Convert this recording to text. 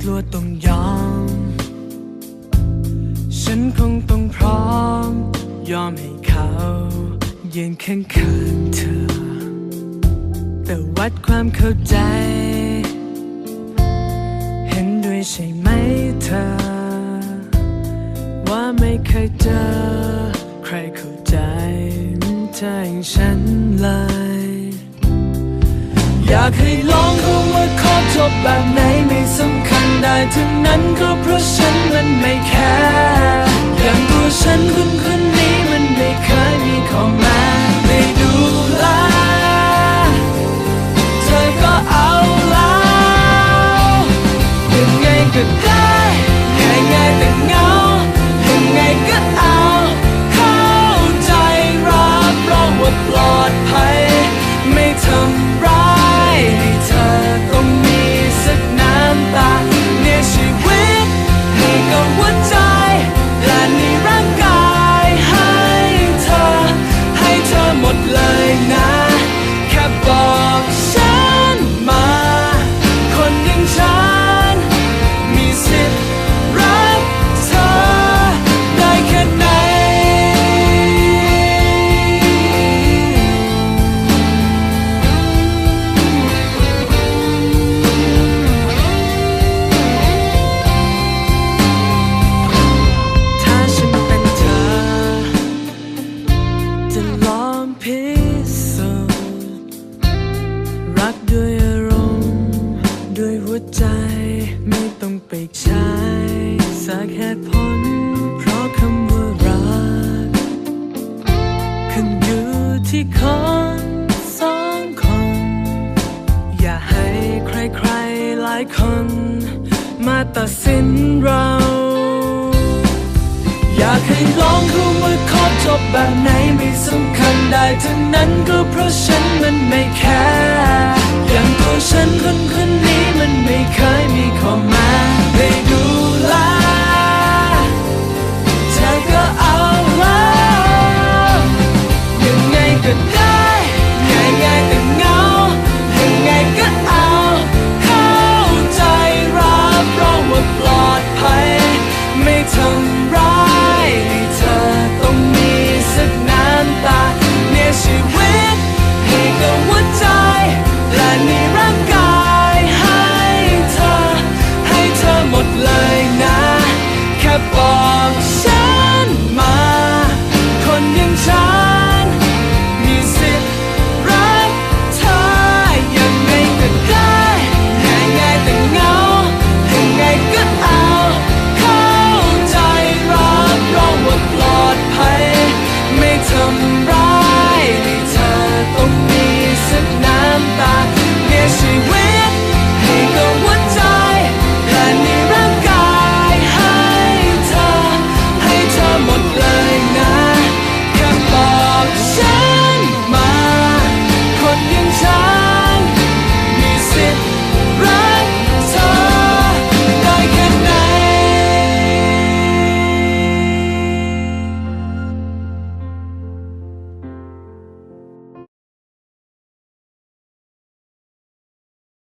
กลัวต้องยอม ฉันคงต้องพร้อม ยอมให้เขายืนข้างข้างเธอ แต่วัดความเข้าใจ เห็นด้วยใช่ไหมเธอ ว่าไม่เคยเจอ ใครเข้าใจใจฉันเลยอยากให้ลองดูว่าขอจบแบบไหนไม่สำคัญ ได้ทั้งนั้นก็เพราะฉันมันไม่แคร์อย่างตัวฉันคนคนนี้มันไม่เคยมีของแม้ ใจไม่ต้องไปใช้สักเหตุผล เพราะคำว่ารักขึ้นอยู่ที่คนสองคน อย่าให้ใครๆหลายคน มาตัดสินเรา อยากให้ลองดูว่าขอจบแบบไหนไม่สำคัญได้ทั้งนั้นก็เพราะฉันมันไม่แคร์